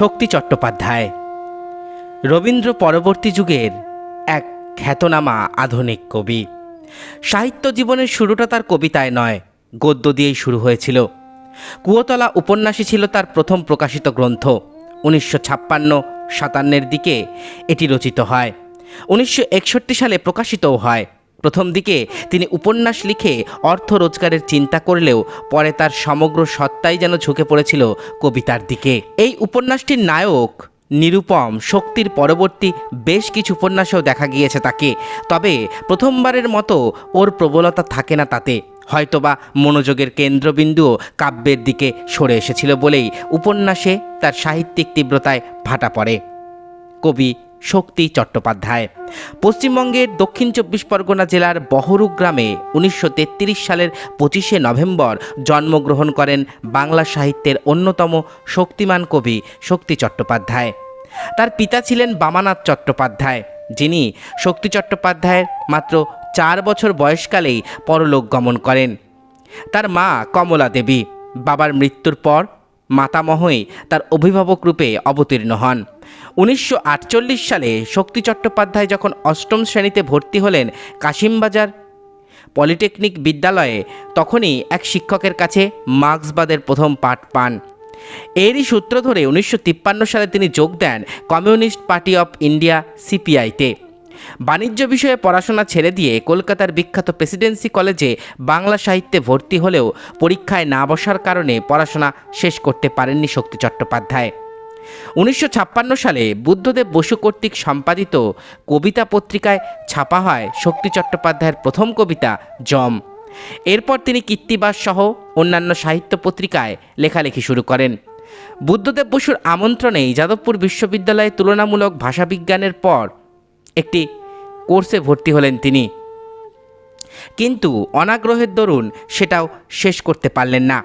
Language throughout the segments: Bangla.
শক্তি চট্টোপাধ্যায়। রবীন্দ্র পরবর্তী যুগের এক খ্যাতনামা আধুনিক কবি। সাহিত্য জীবনের শুরুটা তার কবিতায় নয়, গদ্য দিয়েই শুরু হয়েছিল। কুয়োতলা উপন্যাসই ছিল তার প্রথম প্রকাশিত গ্রন্থ। উনিশশো ছাপ্পান্ন সাতান্নের দিকে এটি রচিত হয়। উনিশশো একষট্টি সালে প্রকাশিতও হয়। প্রথম দিকে তিনি উপন্যাস লিখে অর্থ রোজগারের চিন্তা করলেও পরে তার সমগ্র সত্তাই যেন ঝুঁকে পড়েছিল কবিতার দিকে। এই উপন্যাসটির নায়ক নিরুপম শক্তির পরবর্তী বেশ কিছু উপন্যাসেও দেখা গিয়েছে তাকে, তবে প্রথমবারের মতো ওর প্রবলতা থাকে না তাতে। হয়তোবা মনোযোগের কেন্দ্রবিন্দুও কাব্যের দিকে সরে এসেছিল বলেই উপন্যাসে তার সাহিত্যিক তীব্রতায় ভাটা পড়ে। কবি শক্তি চট্টোপাধ্যায়। পশ্চিমবঙ্গের দক্ষিণ চব্বিশ পরগনা জেলার বহরু গ্রামে উনিশশো তেত্রিশ সালের পঁচিশে নভেম্বর জন্মগ্রহণ করেন বাংলা সাহিত্যের অন্যতম শক্তিমান কবি শক্তি চট্টোপাধ্যায়। তার পিতা ছিলেন বামানাথ চট্টোপাধ্যায়, যিনি শক্তি চট্টোপাধ্যায়ের মাত্র চার বছর বয়সকালেই পরলোক গমন করেন। তার মা কমলা দেবী, বাবার মৃত্যুর পর মাতামহই তার অভিভাবক রূপে অবতীর্ণ হন। উনিশশো আটচল্লিশ সালে শক্তি চট্টোপাধ্যায় যখন অষ্টম শ্রেণীতে ভর্তি হলেন কাশিমবাজার পলিটেকনিক বিদ্যালয়ে, তখনই এক শিক্ষকের কাছে মার্ক্সবাদের প্রথম পাঠ পান। এরই সূত্র ধরে উনিশশো তিপ্পান্ন সালে তিনি যোগ দেন কমিউনিস্ট পার্টি অফ ইন্ডিয়া, সিপিআইতে। বাণিজ্য বিষয়ে পড়াশোনা ছেড়ে দিয়ে কলকাতার বিখ্যাত প্রেসিডেন্সি কলেজে বাংলা সাহিত্যে ভর্তি হলেও পরীক্ষায় না বসার কারণে পড়াশোনা শেষ করতে পারেননি শক্তি চট্টোপাধ্যায়। উনিশশো ছাপ্পান্ন সালে বুদ্ধদেব বসু কর্তৃক সম্পাদিত কবিতা পত্রিকায় ছাপা হয় শক্তি চট্টোপাধ্যায়ের প্রথম কবিতা জম। এরপর তিনি কীর্তিবাস সহ অন্যান্য সাহিত্য পত্রিকায় লেখালেখি শুরু করেন। বুদ্ধদেব বসুর আমন্ত্রণেই যাদবপুর বিশ্ববিদ্যালয়ে তুলনামূলক ভাষাবিজ্ঞানের পর একটি কোর্সে ভর্তি হলেন তিনি। কিন্তু অনাগ্রহের দরুন সেটাও শেষ করতে পারলেন না।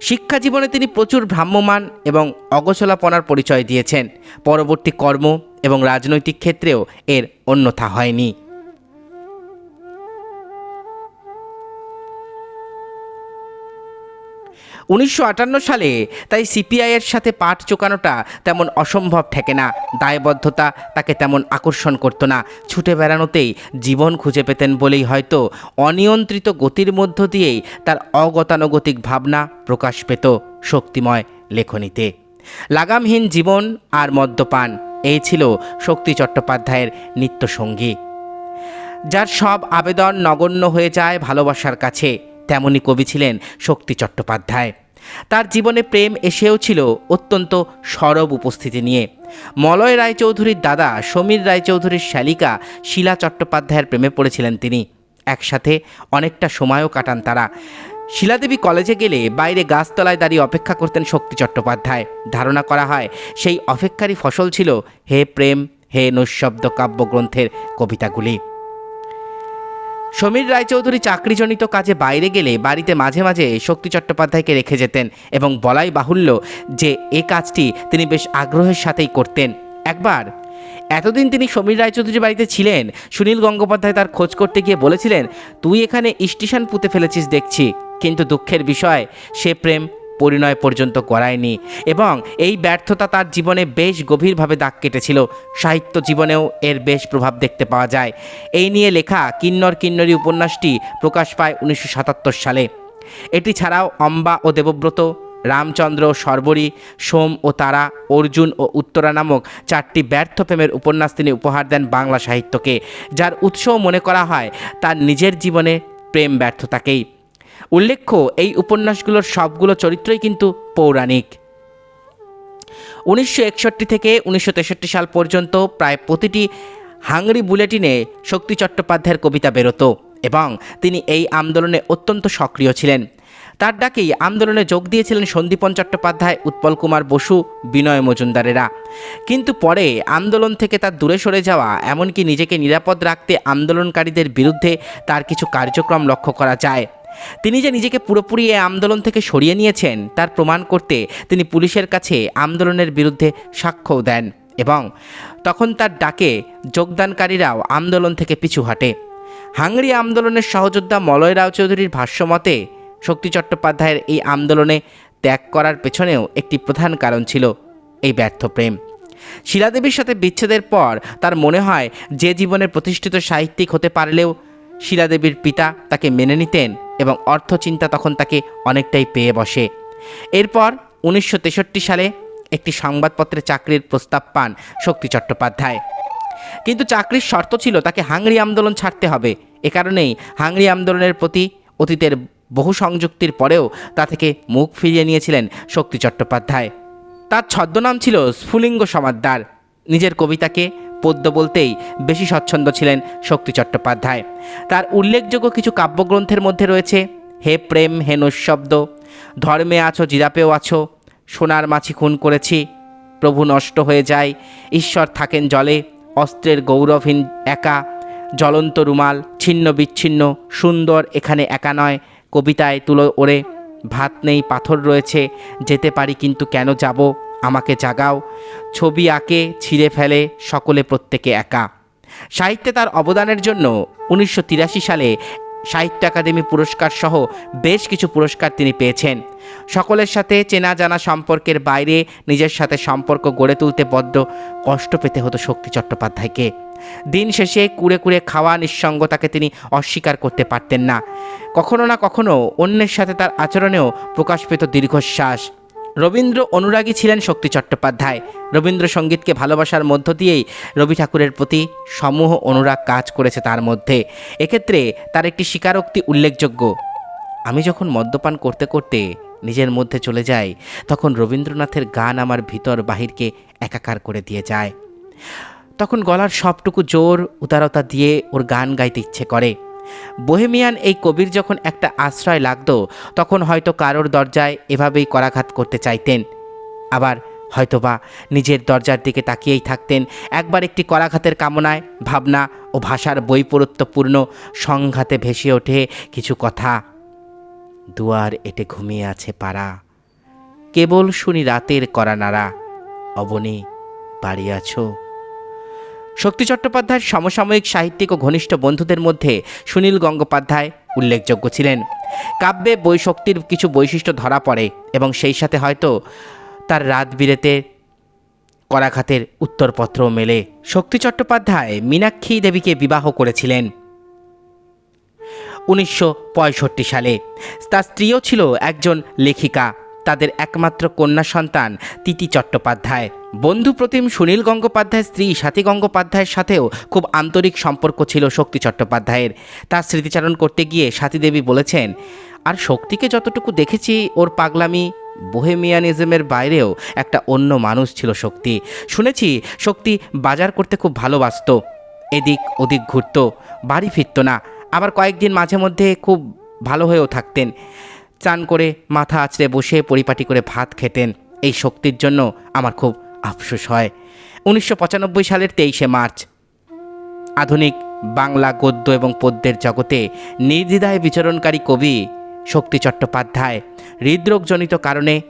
শিক্ষা জীবনে তিনি প্রচুর ভ্রাম্যমান এবং অগোছলাপনার পরিচয় দিয়েছেন। পরবর্তী কর্ম এবং রাজনৈতিক ক্ষেত্রেও এর অন্যথা হয়নি। উনিশশো আটান্ন সালে তাই সিপিআইয়ের সাথে পাঠ চোকানোটা তেমন অসম্ভব ঠেকে না। দায়বদ্ধতা তাকে তেমন আকর্ষণ করতো না। ছুটে বেড়ানোতেই জীবন খুঁজে পেতেন বলেই হয়তো অনিয়ন্ত্রিত গতির মধ্য দিয়েই তার অগতানুগতিক ভাবনা প্রকাশ পেত শক্তিময় লেখনীতে। লাগামহীন জীবন আর মদ্যপান, এই ছিল শক্তি চট্টোপাধ্যায়ের নিত্যসঙ্গী। যার সব আবেদন নগণ্য হয়ে যায় ভালোবাসার কাছে তেমনই কবি ছিলেন শক্তি চট্টোপাধ্যায়। তার জীবনে প্রেম এসেও ছিল অত্যন্ত সরব উপস্থিতি নিয়ে। মলয় রায়চৌধুরীর দাদা সমীর রায়চৌধুরীর শালিকা শিলা চট্টোপাধ্যায়ের প্রেমে পড়েছিলেন তিনি। একসাথে অনেকটা সময়ও কাটান তারা। শিলাদেবী কলেজে গেলে বাইরে গাছতলায় দাঁড়িয়ে অপেক্ষা করতেন শক্তি চট্টোপাধ্যায়। ধারণা করা হয়, সেই অপেক্ষারই ফসল ছিল হে প্রেম, হে নৈশব্দ কাব্যগ্রন্থের কবিতাগুলি। সমীর রায়চৌধুরী চাকরিজনিত কাজে বাইরে গেলে বাড়িতে মাঝে মাঝে শক্তি চট্টোপাধ্যায়কে রেখে যেতেন এবং বলাই বাহুল্য যে এ কাজটি তিনি বেশ আগ্রহের সাথেই করতেন। একবার এতদিন তিনি সমীর রায়চৌধুরীর বাড়িতে ছিলেন, সুনীল গঙ্গোপাধ্যায় তার খোঁজ করতে গিয়ে বলেছিলেন, তুই এখানে স্টেশন পুঁতে ফেলেছিস দেখছি, কিন্তু দুঃখের বিষয়, সে প্রেম পরিণয় পর্যন্ত করায়নি এবং এই ব্যর্থতা তার জীবনে বেশ গভীরভাবে দাগ কেটেছিল। সাহিত্য জীবনেও এর বেশ প্রভাব দেখতে পাওয়া যায়। এই নিয়ে লেখা কিন্নর কিন্নরী উপন্যাসটি প্রকাশ পায় উনিশশো সাতাত্তর সালে। এটি ছাড়াও অম্বা ও দেবব্রত, রামচন্দ্র সর্বরী, সোম ও তারা, অর্জুন ও উত্তরা নামক চারটি ব্যর্থ প্রেমের উপন্যাস তিনি উপহার দেন বাংলা সাহিত্যকে, যার উৎসও মনে করা হয় তার নিজের জীবনে প্রেম ব্যর্থতাকেই। উল্লেখ্য, এই উপন্যাসগুলোর সবগুলো চরিত্রই কিন্তু পৌরাণিক। উনিশশো একষট্টি থেকে উনিশশো তেষট্টি সাল পর্যন্ত প্রায় প্রতিটি হাংরি বুলেটিনে শক্তি চট্টোপাধ্যায়ের কবিতা বেরোতো এবং তিনি এই আন্দোলনে অত্যন্ত সক্রিয় ছিলেন। তার ডাকেই আন্দোলনে যোগ দিয়েছিলেন সন্দীপন চট্টোপাধ্যায়, উৎপল কুমার বসু, বিনয় মজুমদারেরা। কিন্তু পরে আন্দোলন থেকে তার দূরে সরে যাওয়া, এমনকি নিজেকে নিরাপদ রাখতে আন্দোলনকারীদের বিরুদ্ধে তার কিছু কার্যক্রম লক্ষ্য করা যায়। তিনি যে নিজেকে পুরোপুরি এই আন্দোলন থেকে সরিয়ে নিয়েছেন, তার প্রমাণ করতে তিনি পুলিশের কাছে আন্দোলনের বিরুদ্ধে সাক্ষ্যও দেন এবং তখন তার ডাকে যোগদানকারীরাও আন্দোলন থেকে পিছু হাঁটে। হাংরি আন্দোলনের সহযোদ্ধা মলয় রাও চৌধুরীর ভাষ্যমতে শক্তি চট্টোপাধ্যায়ের এই আন্দোলনে ত্যাগ করার পেছনেও একটি প্রধান কারণ ছিল এই ব্যর্থ প্রেম। শিলাদেবীর সাথে বিচ্ছেদের পর তার মনে হয়, যে জীবনের প্রতিষ্ঠিত সাহিত্যিক হতে পারলেও শিলাদেবীর পিতা তাকে মেনে নিতেন এবং অর্থচিন্তা তখন তাকে অনেকটাই পেয়ে বসে। এরপর উনিশশো তেষট্টি সালে একটি সংবাদপত্রে চাকরির প্রস্তাব পান শক্তি চট্টোপাধ্যায়। কিন্তু চাকরির শর্ত ছিল তাকে হাংরি আন্দোলন ছাড়তে হবে। এ কারণেই হাংরি আন্দোলনের প্রতি অতীতের বহু সংযুক্তির পরেও তা থেকে মুখ ফিরিয়ে নিয়েছিলেন শক্তি চট্টোপাধ্যায়। তার ছদ্মনাম ছিল স্ফুলিঙ্গ সমাদ্দার। নিজের কবিতাকে পদ্য বলতেই বেশি স্বচ্ছন্দ ছিলেন শক্তি চট্টোপাধ্যায়। তার উল্লেখযোগ্য কিছু কাব্যগ্রন্থের মধ্যে রয়েছে, হে প্রেম, হে নৈশব্দ, ধর্মে আছো, জিরাপেও আছো, সোনার মাছি খুন করেছি, প্রভু নষ্ট হয়ে যায়, ঈশ্বর থাকেন জলে, অস্ত্রের গৌরবহীন একা, জ্বলন্ত রুমাল, ছিন্ন বিচ্ছিন্ন, সুন্দর এখানে একা নয়, কবিতায় তুলো ওড়ে, ভাত নেই, পাথর রয়েছে, যেতে পারি কিন্তু কেন যাব? আমাকে জাগাও। ছবি আঁকে, ছিঁড়ে ফেলে, সকলে প্রত্যেকে একা। সাহিত্যে তার অবদানের জন্য উনিশশো তিরাশি সালে সাহিত্য একাডেমি পুরস্কার সহ বেশ কিছু পুরস্কার তিনি পেয়েছেন। সকলের সাথে চেনা জানা সম্পর্কের বাইরে নিজের সাথে সম্পর্ক গড়ে তুলতে বড্ড কষ্ট পেতে হতো শক্তি চট্টোপাধ্যায়কে। দিন শেষে কুড়ে কুড়ে খাওয়া নিঃসঙ্গতাকে তিনি অস্বীকার করতে পারতেন না। কখনো না কখনো অন্যের সাথে তার আচরণেও প্রকাশ পেত দীর্ঘশ্বাস। রবীন্দ্র অনুরাগী ছিলেন শক্তি চট্টোপাধ্যায়। রবীন্দ্রসঙ্গীতকে ভালোবাসার মধ্য দিয়েই রবি ঠাকুরের প্রতি সমূহ অনুরাগ কাজ করেছে তার মধ্যে। এক্ষেত্রে তার একটি স্বীকারোক্তি উল্লেখযোগ্য। আমি যখন মদ্যপান করতে করতে নিজের মধ্যে চলে যাই, তখন রবীন্দ্রনাথের গান আমার ভিতর বাহিরকে একাকার করে দিয়ে যায়। তখন গলার সবটুকু জোর, উদারতা দিয়ে ওর গান গাইতে ইচ্ছে করে। বোহেমিয়ান এই কবির যখন একটা আশ্রয় লাগতো, তখন হয়তো কারোর দরজায় এভাবেই করাঘাত করতে চাইতেন। আবার হয়তোবা নিজের দরজার দিকে তাকিয়েই থাকতেন, একবার একটি করাঘাতের কামনায় ভাবনা ও ভাষার বৈপরীত্যপূর্ণ সংঘাতে ভেসে ওঠে কিছু কথা। দুয়ার এটে ঘুমিয়ে আছে পাড়া। কেবল শুনি রাতের করা নাড়া। অবনী, বাড়ি আছো? শক্তি চট্টোপাধ্যায়ের সমসাময়িক সাহিত্যিক ও ঘনিষ্ঠ বন্ধুদের মধ্যে সুনীল গঙ্গোপাধ্যায় উল্লেখযোগ্য ছিলেন। কাব্যে বৈশক্তির কিছু বৈশিষ্ট্য ধরা পড়ে এবং সেই সাথে হয়তো তার রাত বিরেতে করাঘাতের উত্তরপত্রও মেলে। শক্তি চট্টোপাধ্যায় মীনাক্ষী দেবীকে বিবাহ করেছিলেন উনিশশো পঁয়ষট্টি সালে। তার স্ত্রীও ছিল একজন লেখিকা। তাদের একমাত্র কন্যা সন্তান তিতি চট্টোপাধ্যায়। বন্ধু প্রতিম সুনীল গঙ্গোপাধ্যায়ের স্ত্রী সাথী গঙ্গোপাধ্যায়ের সাথেও খুব আন্তরিক সম্পর্ক ছিল শক্তি চট্টোপাধ্যায়ের। তার স্মৃতিচারণ করতে গিয়ে সাথী দেবী বলেছেন, আর শক্তিকে যতটুকু দেখেছি, ওর পাগলামি, বোহেমিয়ানিজমের বাইরেও একটা অন্য মানুষ ছিল শক্তি। শুনেছি শক্তি বাজার করতে খুব ভালোবাসতো, এদিক ওদিক ঘুরত, বাড়ি ফিরতো না, আবার কয়েকদিন মাঝে মধ্যে খুব ভালো হয়েও থাকতেন। চান করে মাথা আঁচড়ে বসে পরিপাটি করে ভাত খেতেন, এই শক্তির জন্য আমার খুব আফসোস হয়। উনিশশো পঁচানব্বই সালের তেইশে মার্চ। আধুনিক বাংলা গদ্য এবং পদ্যের জগতে নির্দ্বিধায় বিচরণকারী কবি শক্তি চট্টোপাধ্যায় হৃদরোগজনিত কারণে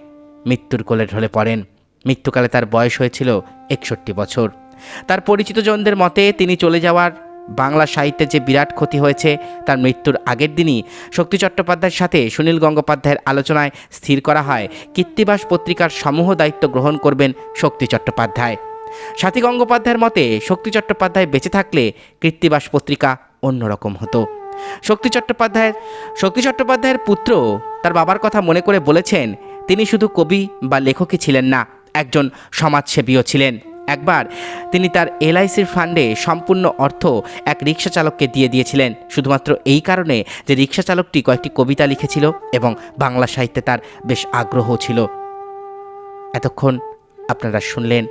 মৃত্যুর কোলে ঢলে পড়েন। মৃত্যুকালে তার বয়স হয়েছিল একষট্টি বছর। তার পরিচিতজনদের মতে তিনি চলে যাওয়ার বাংলা সাহিত্যে যে বিরাট ক্ষতি হয়েছে, তার মৃত্যুর আগের দিনই শক্তি চট্টোপাধ্যায়ের সাথে সুনীল গঙ্গোপাধ্যায়ের আলোচনায় স্থির করা হয়। কীর্তিবাস পত্রিকার সমূহ দায়িত্ব গ্রহণ করবেন শক্তি চট্টোপাধ্যায়। সাথী গঙ্গোপাধ্যায়ের মতে, শক্তি চট্টোপাধ্যায় বেঁচে থাকলে কীর্তিবাস পত্রিকা অন্যরকম হতো। শক্তি চট্টোপাধ্যায়ের শক্তি চট্টোপাধ্যায়ের পুত্র তার বাবার কথা মনে করে বলেছেন, তিনি শুধু কবি বা লেখকই ছিলেন না, একজন সমাজসেবীও ছিলেন। একবার তিনি তার এলআইসির ফান্ডে সম্পূর্ণ অর্থ এক রিক্সা চালককে দিয়ে দিয়েছিলেন। শুধুমাত্র এই কারণে যে রিক্সা চালকটি কয়েকটি কবিতা লিখেছিল এবং বাংলা সাহিত্যে তার বেশ আগ্রহ ছিল। এতক্ষণ আপনারা শুনলেন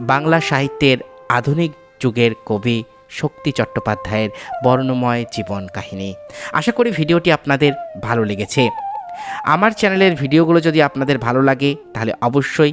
বাংলা সাহিত্যের আধুনিক যুগের কবি শক্তি চট্টোপাধ্যায়ের বর্ণময় জীবন কাহিনী। আশা করি ভিডিওটি আপনাদের ভালো লেগেছে। আমার চ্যানেলের ভিডিওগুলো যদি আপনাদের ভালো লাগে, তাহলে অবশ্যই